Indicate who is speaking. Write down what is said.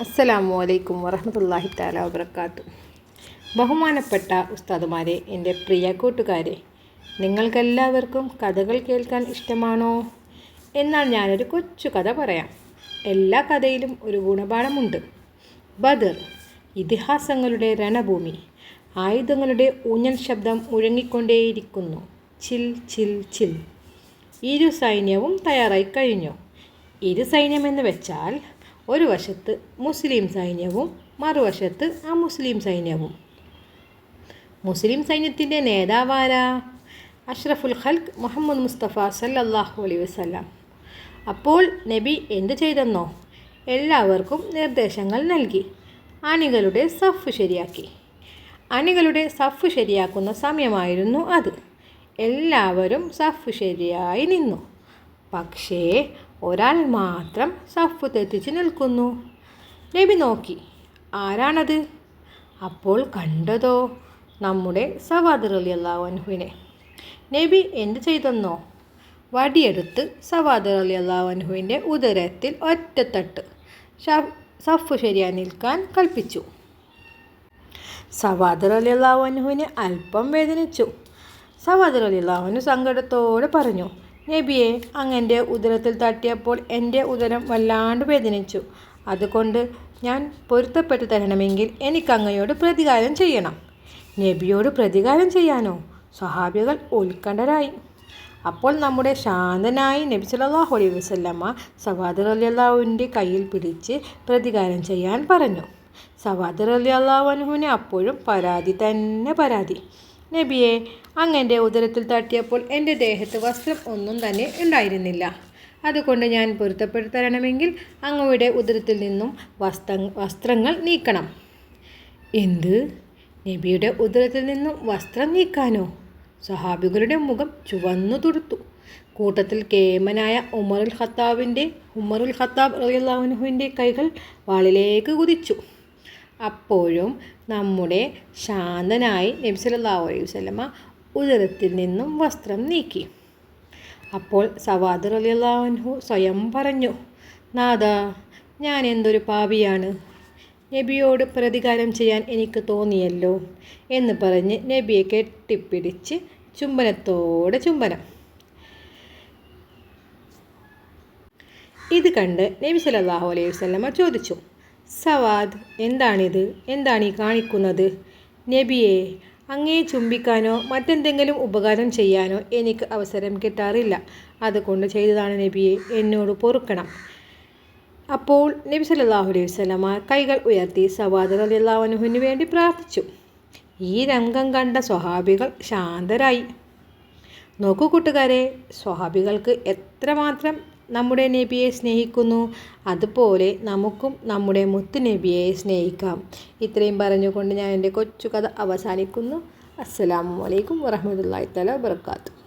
Speaker 1: അസ്സലാമു അലൈക്കും വറഹമത്തല്ലാഹി താല വബർക്കാത്തു ബഹുമാനപ്പെട്ട ഉസ്താദുമാരെ എന്റെ പ്രിയ കൂട്ടുകാരെ നിങ്ങൾക്കെല്ലാവർക്കും കഥകൾ കേൾക്കാൻ ഇഷ്ടമാണോ? എന്നാൽ ഞാനൊരു കൊച്ചു കഥ പറയാം. എല്ലാ കഥയിലും ഒരു ഗുണപാഠമുണ്ട്. ബദർ ഇതിഹാസങ്ങളുടെ രണഭൂമി. ആയുധങ്ങളുടെ ഊഞ്ഞൽ ശബ്ദം മുഴങ്ങിക്കൊണ്ടേയിരിക്കുന്നു. ചിൽ ചിൽ ചിൽ. ഇരു സൈന്യവും തയ്യാറായി കഴിഞ്ഞു. ഇരു സൈന്യമെന്ന് വെച്ചാൽ ഒരു വശത്ത് മുസ്ലിം സൈന്യവും മറുവശത്ത് ആ മുസ്ലിം സൈന്യവും. മുസ്ലിം സൈന്യത്തിന്റെ നേതാവാരാ? അഷ്റഫുൽ ഖൽക്ക് മുഹമ്മദ് മുസ്തഫ സല്ലാഹു അലൈഹി വസല്ലം. അപ്പോൾ നബി എന്ത് ചെയ്തെന്നോ? എല്ലാവർക്കും നിർദ്ദേശങ്ങൾ നൽകി. അണികളുടെ സഫ് ശരിയാക്കി. അണികളുടെ സഫ് ശരിയാക്കുന്ന സമയമായിരുന്നു അത്. എല്ലാവരും സഫ് ശരിയായി നിന്നു. പക്ഷേ ഒരാൾ മാത്രം സഫ് തെറ്റിച്ച് നിൽക്കുന്നു. നബി നോക്കി. ആരാണത്? അപ്പോൾ കണ്ടതോ നമ്മുടെ സവാദർ അലി അള്ളാഹു അൻഹുവിനെ. നബി എന്ത് ചെയ്തെന്നോ? വടിയെടുത്ത് സവാദർ അലി അള്ളാഹു അൻഹുവിന്റെ ഉദരത്തിൽ ഒറ്റത്തട്ട് സഫ് ശരിയായി നിൽക്കാൻ കൽപ്പിച്ചു. സവാദർ അലി അള്ളാഹു അൻഹുവിനെ അല്പം വേദനിച്ചു. സവാദർ അലി അള്ളാഹുവിന് സങ്കടത്തോടെ പറഞ്ഞു നബിയെ അങ്ങന്റെ ഉദരത്തിൽ തട്ടിയപ്പോൾ എന്റെ ഉദരം വല്ലാണ്ട് വേദനിച്ചു. അതുകൊണ്ട് ഞാൻ പൊരുത്തപ്പെട്ടു തരണമെങ്കിൽ എനിക്ക് അങ്ങയോട് പ്രതികാരം ചെയ്യണം. നബിയോട് പ്രതികാരം ചെയ്യാനോ? സ്വഹാബികൾ ഉത്കണ്ഠരായി. അപ്പോൾ നമ്മുടെ ശാന്തനായി നബി സല്ലല്ലാഹു അലൈഹി വസല്ലമ്മ സവാദർ അലി അള്ളാഹുവിന്റെ കയ്യിൽ പിടിച്ച് പ്രതികാരം ചെയ്യാൻ പറഞ്ഞു. സവാദർ അലി അള്ളാഹു അനുഹുവിന് അപ്പോഴും പരാതി തന്നെ പരാതി. നബിയെ അങ്ങന്റെ ഉദരത്തിൽ തട്ടിയപ്പോൾ എന്റെ ദേഹത്ത് വസ്ത്രം ഒന്നും തന്നെ ഉണ്ടായിരുന്നില്ല. അതുകൊണ്ട് ഞാൻ പൊരുത്തപ്പെടുത്തരണമെങ്കിൽ അങ്ങയുടെ ഉദരത്തിൽ നിന്നും വസ്ത്ര വസ്ത്രങ്ങൾ നീക്കണം. എന്ത്? നബിയുടെ ഉദരത്തിൽ നിന്നും വസ്ത്രം നീക്കാനോ? സഹാബികളുടെ മുഖം ചുവന്നു തുടുത്തു. കൂട്ടത്തിൽ കേമനായ ഉമറുൽ ഖത്താബിന്റെ ഉമറുൽ ഖത്താബ് റളിയല്ലാഹുവിന്റെ കൈകൾ വാളിലേക്ക് കുതിച്ചു. അപ്പോഴും നമ്മുടെ ശാന്തനായി നബി സല്ലല്ലാഹു അലൈഹി വസല്ലമ ഉദരത്തിൽ നിന്നും വസ്ത്രം നീക്കി. അപ്പോൾ സവാദർ അലിയല്ലാഹു സ്വയം പറഞ്ഞു നാദ ഞാൻ എന്തൊരു പാപിയാണ്? നബിയോട് പ്രതികാരം ചെയ്യാൻ എനിക്ക് തോന്നിയല്ലോ എന്ന് പറഞ്ഞ് നബിയെ കെട്ടിപ്പിടിച്ച് ചുംബനത്തോടെ ചുംബനം. ഇത് കണ്ട് നബി സല്ലല്ലാഹു അലൈഹി വസല്ലമ ചോദിച്ചു സവാദ്. എന്താണിത്? എന്താണ് ഈ കാണിക്കുന്നത്? നബിയെ അങ്ങേ ചുംബിക്കാനോ മറ്റെന്തെങ്കിലും ഉപകാരം ചെയ്യാനോ എനിക്ക് അവസരം കിട്ടാറില്ല. അതുകൊണ്ട് ചെയ്തതാണ് നബിയെ എന്നോട് പൊറുക്കണം. അപ്പോൾ നബി സല്ലല്ലാഹു അലൈഹി വസല്ലമ കൈകൾ ഉയർത്തി സവാദ് അലിയല്ലാവനുഹുവിന് വേണ്ടി പ്രാർത്ഥിച്ചു. ഈ രംഗം കണ്ട സ്വഹാബികൾ ശാന്തരായി. നോക്കൂ കൂട്ടുകാരെ സ്വഹാബികൾക്ക് എത്രമാത്രം നമ്മുടെ നബിയെ സ്നേഹിക്കുന്നു. അതുപോലെ നമുക്കും നമ്മുടെ മുത്തു നബിയെ സ്നേഹിക്കാം. ഇത്രയും പറഞ്ഞുകൊണ്ട് ഞാൻ എന്റെ കൊച്ചു കഥ അവസാനിക്കുന്നു. അസ്സലാമു അലൈക്കും വറഹമത്തല്ലാഹി വർക്കാത്തു വബറകാതുഹു.